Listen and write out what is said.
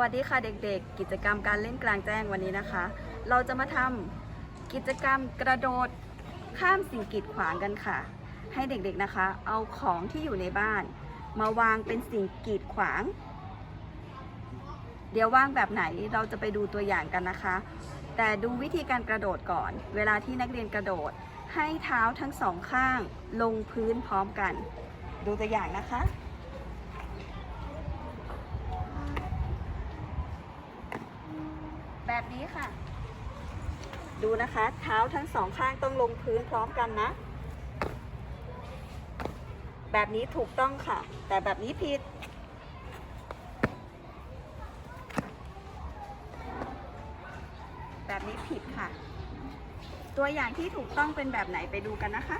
วัสดีค่ะเด็กๆ กิจกรรมการเล่นกลางแจ้งวันนี้นะคะ เราจะมาทำกิจกรรมกระโดดข้ามสิ่งกีดขวางกันค่ะ ให้เด็กๆนะคะ เอาของที่อยู่ในบ้าน มาวางเป็นสิ่งกีดขวาง เดี๋ยววางแบบไหนเราจะไปดูตัวอย่างกันนะคะ แต่ดูวิธีการกระโดดก่อน เวลาที่นักเรียนกระโดด ให้เท้าทั้งสองข้างลงพื้นพร้อมกัน ดูตัวอย่างนะคะ แบบนี้ค่ะ ดูนะคะ เท้าทั้งสองข้างต้องลงพื้นพร้อมกันนะ แบบนี้ถูกต้องค่ะ แต่แบบนี้ผิด แบบนี้ผิดค่ะ ตัวอย่างที่ถูกต้องเป็นแบบไหนไปดูกันนะคะ